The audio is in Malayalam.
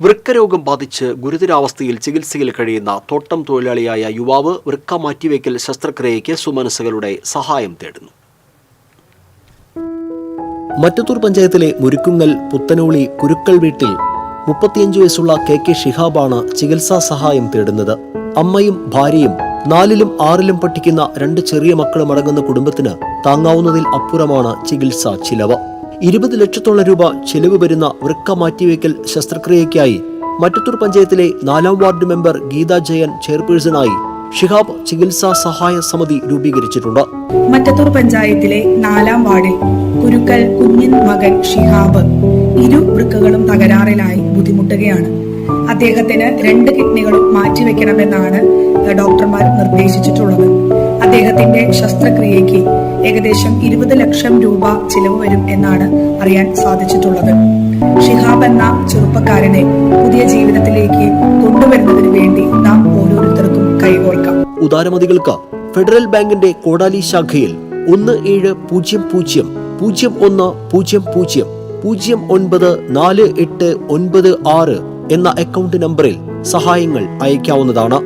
വൃക്കരോഗം ബാധിച്ച് ഗുരുതരാവസ്ഥയിൽ ചികിത്സയിൽ കഴിയുന്ന തോട്ടം തൊഴിലാളിയായ യുവാവ് വൃക്ക മാറ്റിവെക്കൽ ശസ്ത്രക്രിയയ്ക്ക് സുമനസുകളുടെ സഹായം തേടുന്നു. മറ്റത്തൂർ പഞ്ചായത്തിലെ മുരുക്കുങ്ങൽ പുത്തനോളി കുരുക്കൾ വീട്ടിൽ മുപ്പത്തിയഞ്ച് വയസ്സുള്ള കെ കെ ഷിഹാബാണ് ചികിത്സാ സഹായം തേടുന്നത്. അമ്മയും ഭാര്യയും നാലിലും ആറിലും പഠിക്കുന്ന രണ്ട് ചെറിയ മക്കളും അടങ്ങുന്ന കുടുംബത്തിന് താങ്ങാവുന്നതിൽ അപ്പുറമാണ് ചികിത്സാ ചിലവ്. ഇരുപത് ലക്ഷത്തോളം രൂപ ചെലവ് വരുന്ന വൃക്ക മാറ്റിവെക്കൽ ശസ്ത്രക്രിയയ്ക്കായി മറ്റത്തൂർ പഞ്ചായത്തിലെ നാലാം വാർഡ് മെമ്പർ ഗീത ജയൻ ചെയർപേഴ്സണായി ഷിഹാബ് ചികിത്സാ സഹായ സമിതി രൂപീകരിച്ചിട്ടുണ്ട്. മറ്റത്തൂർ പഞ്ചായത്തിലെ നാലാം വാർഡിൽ കുരുക്കൽ കുഞ്ഞിൻ മകൻ ഷിഹാബ് ഇരു വൃക്കകളും തകരാറിലായി ബുദ്ധിമുട്ടുകയാണ്. അദ്ദേഹത്തിന് രണ്ട് കിഡ്നികളും മാറ്റിവെക്കണമെന്നാണ് ഡോക്ടർമാർ നിർദ്ദേശിച്ചിട്ടുള്ളത്. അദ്ദേഹത്തിന്റെ ശസ്ത്രക്രിയയ്ക്ക് ഏകദേശം ഇരുപത് ലക്ഷം രൂപ ചിലവ് വരും എന്നാണ് അറിയാൻ സാധിച്ചിട്ടുള്ളത്. ഷിഹാബ് എന്ന ചെറുപ്പക്കാരനെ പുതിയ ജീവിതത്തിലേക്ക് കൊണ്ടുവരുന്നതിന് വേണ്ടി നാം ഓരോരുത്തർക്കും കൈകോർക്കാം. ഉദാരമതികൾക്ക് ഫെഡറൽ ബാങ്കിന്റെ കോടാലി ശാഖയിൽ ഒന്ന് ഏഴ് പൂജ്യം പൂജ്യം പൂജ്യം ഒന്ന് പൂജ്യം പൂജ്യം പൂജ്യം ഒൻപത് നാല് എട്ട് ഒൻപത് ആറ് എന്ന അക്കൗണ്ട് നമ്പറിൽ സഹായങ്ങൾ അയക്കാവുന്നതാണ്